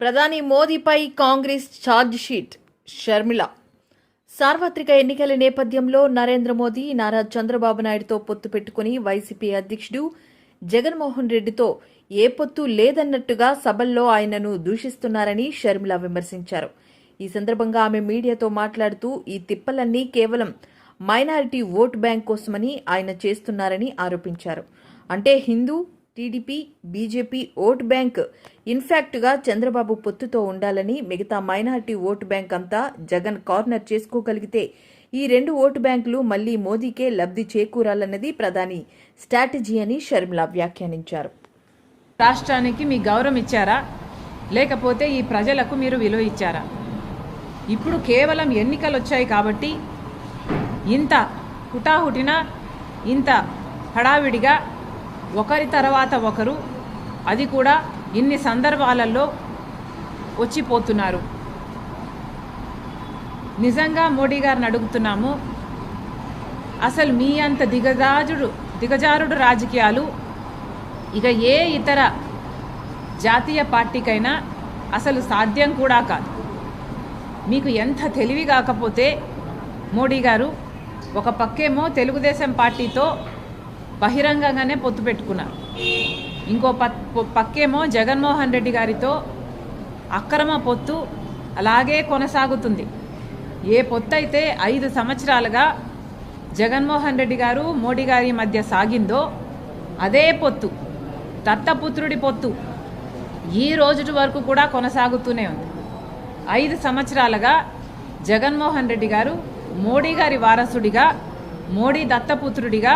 ప్రధాని మోదీపై Congress charge sheet. Sharmila. సార్వత్రిక ఎన్నికల నేపథ్యంలో నరేంద్ర మోదీ నారా చంద్రబాబు నాయుడుతో పొత్తు పెట్టుకుని వైసీపీ అధ్యక్షుడు జగన్మోహన్ రెడ్డితో ఏ పొత్తు లేదన్నట్టుగా సభల్లో ఆయనను దూషిస్తున్నారని షర్మిల విమర్శించారు. ఈ సందర్భంగా ఆమె మీడియాతో మాట్లాడుతూ ఈ తిప్పలన్నీ కేవలం మైనారిటీ ఓటు బ్యాంక్ కోసమని ఆయన చేస్తున్నారని ఆరోపించారు. అంటే Hindu TDP BJP vote bank ఇన్ఫాక్ట్గా Chandrababu పొత్తుతో ఉండాలని మిగతా మైనార్టీ ఓటు బ్యాంక్ అంతా జగన్ కార్నర్ చేసుకోగలిగితే ఈ రెండు ఓటు బ్యాంకులు మళ్ళీ మోదీకే లబ్ధి చేకూరాలన్నది ప్రధాని స్ట్రాటజీ అని షర్మిల వ్యాఖ్యానించారు. రాష్ట్రానికి మీ గౌరవం ఇచ్చారా? లేకపోతే ఈ ప్రజలకు మీరు విలువ ఇచ్చారా? ఇప్పుడు కేవలం ఎన్నికలు వచ్చాయి కాబట్టి ఇంత హుటాహుటిన ఇంత హడావిడిగా ఒకరి తర్వాత ఒకరు అది కూడా ఇన్ని సందర్భాలలో వచ్చిపోతున్నారు. నిజంగా మోడీ గారిని అడుగుతున్నాము అసలు మీ అంత దిగజాజుడు దిగజారుడు రాజకీయాలు ఇక ఏ ఇతర జాతీయ పార్టీకైనా అసలు సాధ్యం కూడా కాదు. మీకు ఎంత తెలివి కాకపోతే మోడీ గారు ఒక పక్కేమో తెలుగుదేశం పార్టీతో బహిరంగంగానే పొత్తు పెట్టుకున్నారు ఇంకో పక్కేమో జగన్మోహన్ రెడ్డి గారితో అక్రమ పొత్తు అలాగే కొనసాగుతుంది. ఏ పొత్తు అయితే ఐదు సంవత్సరాలుగా జగన్మోహన్ రెడ్డి గారు మోడీ గారి మధ్య సాగిందో అదే పొత్తు. దత్తపుత్రుడి పొత్తు ఈ రోజుటి వరకు కూడా కొనసాగుతూనే ఉంది. ఐదు సంవత్సరాలుగా జగన్మోహన్ రెడ్డి గారు మోడీ గారి వారసుడిగా మోడీ దత్తపుత్రుడిగా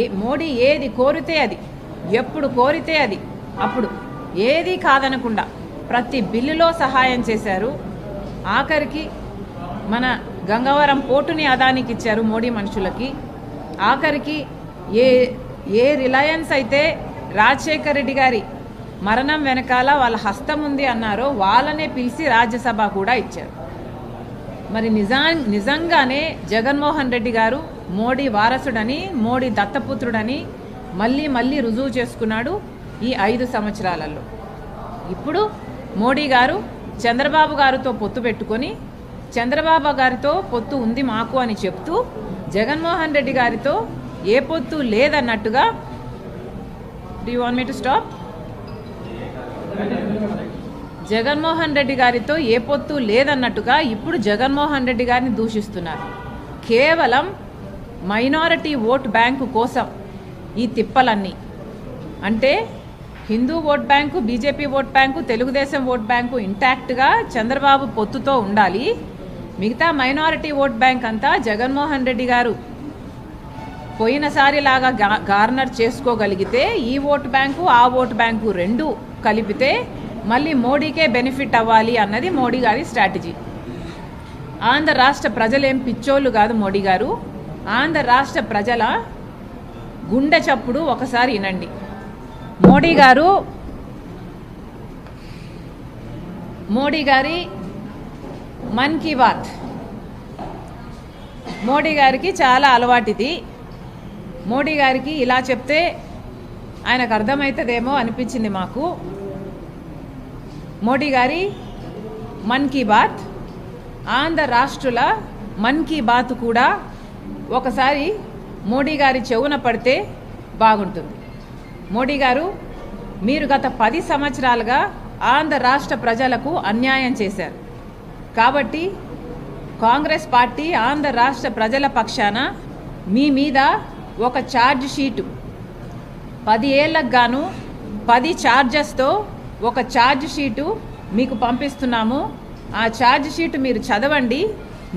ఏ మోడీ ఏది కోరితే అది ఎప్పుడు కోరితే అది అప్పుడు ఏది కాదనకుండా ప్రతి బిల్లులో సహాయం చేశారు. ఆఖరికి మన గంగవరం పోర్టుని అదానికి ఇచ్చారు మోడీ మనుషులకి. ఆఖరికి ఏ ఏ రిలయన్స్ అయితే రాజశేఖర్ రెడ్డి గారి మరణం వెనకాల వాళ్ళ హస్తం ఉంది అన్నారో వాళ్ళనే పిలిచి రాజ్యసభ కూడా ఇచ్చారు. మరి నిజా నిజంగానే జగన్మోహన్ రెడ్డి గారు మోడీ వారసుడని మోడీ దత్తపుత్రుడని మళ్ళీ మళ్ళీ రుజువు చేసుకున్నాడు ఈ ఐదు సంవత్సరాలలో. ఇప్పుడు మోడీ గారు చంద్రబాబు గారితో పొత్తు పెట్టుకొని చంద్రబాబు గారితో పొత్తు ఉంది మాకు అని చెప్తూ జగన్మోహన్ రెడ్డి గారితో ఏ పొత్తు లేదన్నట్టుగా do want me to stop Jaganmohan Reddy గారితో ఏ పొత్తు లేదన్నట్టుగా ఇప్పుడు జగన్మోహన్ రెడ్డి గారిని దూషిస్తున్నారు. కేవలం మైనారిటీ ఓట్ బ్యాంకు కోసం ఈ తిప్పలన్నీ. అంటే Hindu vote bank BJP vote bank Telugu Desam vote bank ఇంటాక్ట్గా Chandrababu పొత్తుతో ఉండాలి. మిగతా మైనారిటీ ఓట్ బ్యాంక్ అంతా జగన్మోహన్ రెడ్డి గారు పోయినసారి లాగా గార్నర్ చేసుకోగలిగితే ఈ ఓట్ బ్యాంకు ఆ ఓట్ బ్యాంకు రెండు కలిపితే మళ్ళీ మోడీకే బెనిఫిట్ అవ్వాలి అన్నది మోడీ గారి స్ట్రాటజీ. ఆంధ్ర రాష్ట్ర ప్రజలేం పిచ్చోళ్ళు కాదు మోడీ గారు. ఆంధ్ర రాష్ట్ర ప్రజల గుండె చప్పుడు ఒకసారి వినండి. మోడీ గారు మోడీ గారి మన్ కీ బాత్. మోడీ గారికి చాలా అలవాటిది. మోడీ గారికి ఇలా చెప్తే ఆయనకు అర్థమవుతుందేమో అనిపించింది మాకు. మోడీ గారి మన్ కీ బాత్ ఆంధ్ర రాష్ట్రుల మన్ కీ బాత్ కూడా ఒకసారి మోడీ గారి చెవున పడితే బాగుంటుంది. మోడీ గారు మీరు గత పది సంవత్సరాలుగా ఆంధ్ర రాష్ట్ర ప్రజలకు అన్యాయం చేశారు. కాబట్టి కాంగ్రెస్ పార్టీ ఆంధ్ర రాష్ట్ర ప్రజల పక్షాన మీ మీద ఒక ఛార్జ్ షీటు. పది ఏళ్ళకు గాను పది ఛార్జెస్తో ఒక ఛార్జ్ షీటు మీకు పంపిస్తున్నాము. ఆ ఛార్జ్ షీటు మీరు చదవండి.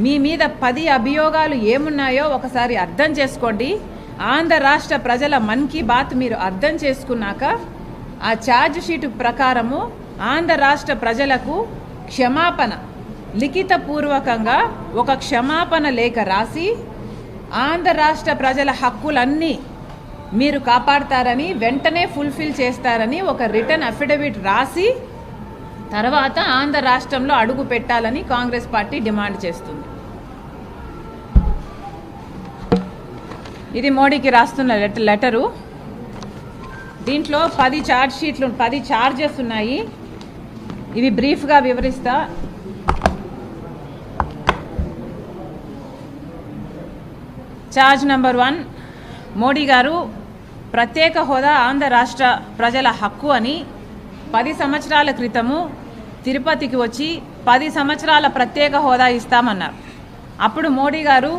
మీ మీద పది అభియోగాలు ఏమున్నాయో ఒకసారి అర్థం చేసుకోండి. ఆంధ్ర రాష్ట్ర ప్రజల మన్ కీ బాత్ మీరు అర్థం చేసుకున్నాక ఆ ఛార్జ్ షీటు ప్రకారము ఆంధ్ర రాష్ట్ర ప్రజలకు క్షమాపణ లిఖితపూర్వకంగా ఒక క్షమాపణ లేఖ రాసి ఆంధ్ర రాష్ట్ర ప్రజల హక్కులన్నీ మీరు కాపాడతారని వెంటనే ఫుల్ఫిల్ చేస్తారని ఒక రిటర్న్ అఫిడవిట్ రాసి తర్వాత ఆంధ్ర రాష్ట్రంలో అడుగు పెట్టాలని కాంగ్రెస్ పార్టీ డిమాండ్ చేస్తుంది. ఇది మోడీకి రాస్తున్న లెటర్ లెటరు. దీంట్లో పది ఛార్జ్ షీట్లు పది ఛార్జెస్ ఉన్నాయి. ఇవి బ్రీఫ్గా వివరిస్తా. Charge number one Modi garu ప్రత్యేక హోదా ఆంధ్ర రాష్ట్ర ప్రజల హక్కు అని పది సంవత్సరాల క్రితము తిరుపతికి వచ్చి పది సంవత్సరాల ప్రత్యేక హోదా ఇస్తామన్నారు. అప్పుడు మోడీ గారు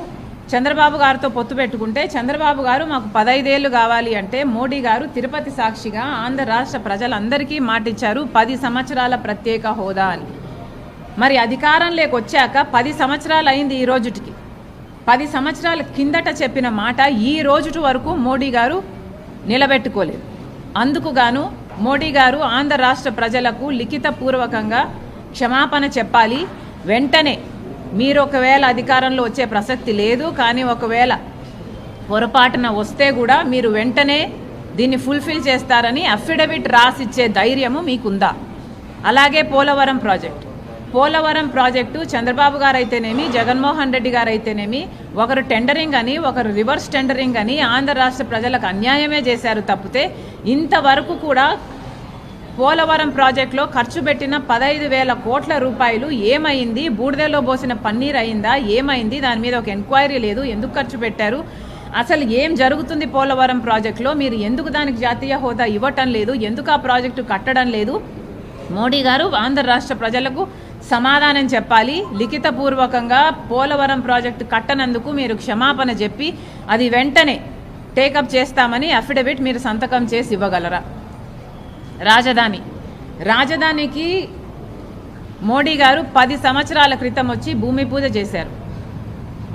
చంద్రబాబు గారితో పొత్తు పెట్టుకుంటే చంద్రబాబు గారు మాకు పదైదేళ్ళు కావాలి అంటే మోడీ గారు తిరుపతి సాక్షిగా ఆంధ్ర రాష్ట్ర ప్రజలందరికీ మాటిచ్చారు పది సంవత్సరాల ప్రత్యేక హోదా అని. మరి అధికారంలోకి వచ్చాక పది సంవత్సరాలు అయింది ఈ రోజుటికి. పది సంవత్సరాల కిందట చెప్పిన మాట ఈ రోజుటి వరకు మోడీ గారు నిలబెట్టుకోలేదు. అందుకు గాను మోడీ గారు ఆంధ్ర రాష్ట్ర ప్రజలకు లిఖితపూర్వకంగా క్షమాపణ చెప్పాలి. వెంటనే మీరు ఒకవేళ అధికారంలో వచ్చే ప్రసక్తి లేదు కానీ ఒకవేళ పొరపాటున వస్తే కూడా మీరు వెంటనే దీన్ని ఫుల్ఫిల్ చేస్తారని అఫిడవిట్ రాసిచ్చే ధైర్యము మీకుందా? అలాగే పోలవరం ప్రాజెక్ట్. పోలవరం ప్రాజెక్టు చంద్రబాబు గారు అయితేనేమి జగన్మోహన్ రెడ్డి గారు అయితేనేమి ఒకరు టెండరింగ్ అని ఒకరు రివర్స్ టెండరింగ్ అని ఆంధ్ర రాష్ట్ర ప్రజలకు అన్యాయమే చేశారు తప్పితే ఇంతవరకు కూడా పోలవరం ప్రాజెక్టులో ఖర్చు పెట్టిన పదహైదు వేల కోట్ల రూపాయలు ఏమైంది? బూడిదలో పోసిన పన్నీర్ అయిందా? ఏమైంది? దాని మీద ఒక ఎంక్వైరీ లేదు. ఎందుకు ఖర్చు పెట్టారు? అసలు ఏం జరుగుతుంది పోలవరం ప్రాజెక్టులో? మీరు ఎందుకు దానికి జాతీయ హోదా ఇవ్వటం లేదు? ఎందుకు ఆ ప్రాజెక్టు కట్టడం లేదు? మోడీ గారు ఆంధ్ర రాష్ట్ర ప్రజలకు సమాధానం చెప్పాలి. లిఖితపూర్వకంగా పోలవరం ప్రాజెక్టు కట్టనందుకు మీరు క్షమాపణ చెప్పి అది వెంటనే టేకప్ చేస్తామని అఫిడవిట్ మీరు సంతకం చేసి ఇవ్వగలరా? రాజధాని. రాజధానికి మోడీ గారు పది సంవత్సరాల క్రితం వచ్చి భూమి పూజ చేశారు.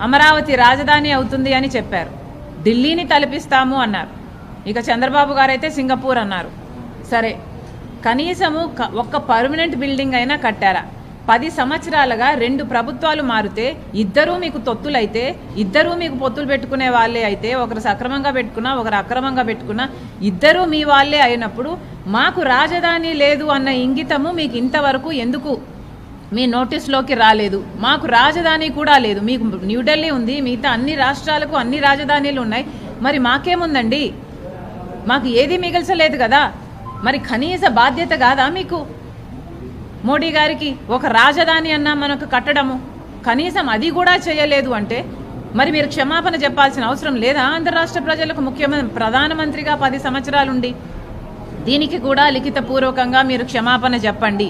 అమరావతి రాజధాని అవుతుంది అని చెప్పారు. ఢిల్లీని తలపిస్తాము అన్నారు. ఇక చంద్రబాబు గారైతే సింగపూర్ అన్నారు. సరే కనీసము క- ఒక్క పర్మనెంట్ బిల్డింగ్ అయినా కట్టారా? పది సంవత్సరాలుగా రెండు ప్రభుత్వాలు మారితే ఇద్దరూ మీకు తొత్తులైతే ఇద్దరూ మీకు పొత్తులు పెట్టుకునే వాళ్ళే అయితే ఒకరు సక్రమంగా పెట్టుకున్నా ఒకరు అక్రమంగా పెట్టుకున్నా ఇద్దరూ మీ వాళ్ళే అయినప్పుడు మాకు రాజధాని లేదు అన్న ఇంగితము మీకు ఇంతవరకు ఎందుకు? మీ నోటీస్లోకి రాలేదు. మాకు రాజధాని కూడా లేదు. మీకు న్యూఢిల్లీ ఉంది మిగతా అన్ని రాష్ట్రాలకు అన్ని రాజధానీలు ఉన్నాయి. మరి మాకేముందండి? మాకు ఏది మిగల్చలేదు కదా? మరి కనీస బాధ్యత కాదా మీకు? మోడీ గారికి ఒక రాజధాని అన్నా మనకు కట్టడము. కనీసం అది కూడా చేయలేదు అంటే మరి మీరు క్షమాపణ చెప్పాల్సిన అవసరం లేదా? ఆంధ్ర రాష్ట్ర ప్రజలకు ముఖ్యమంత్రి ప్రధానమంత్రిగా పది సంవత్సరాలుండి. దీనికి కూడా లిఖితపూర్వకంగా మీరు క్షమాపణ చెప్పండి.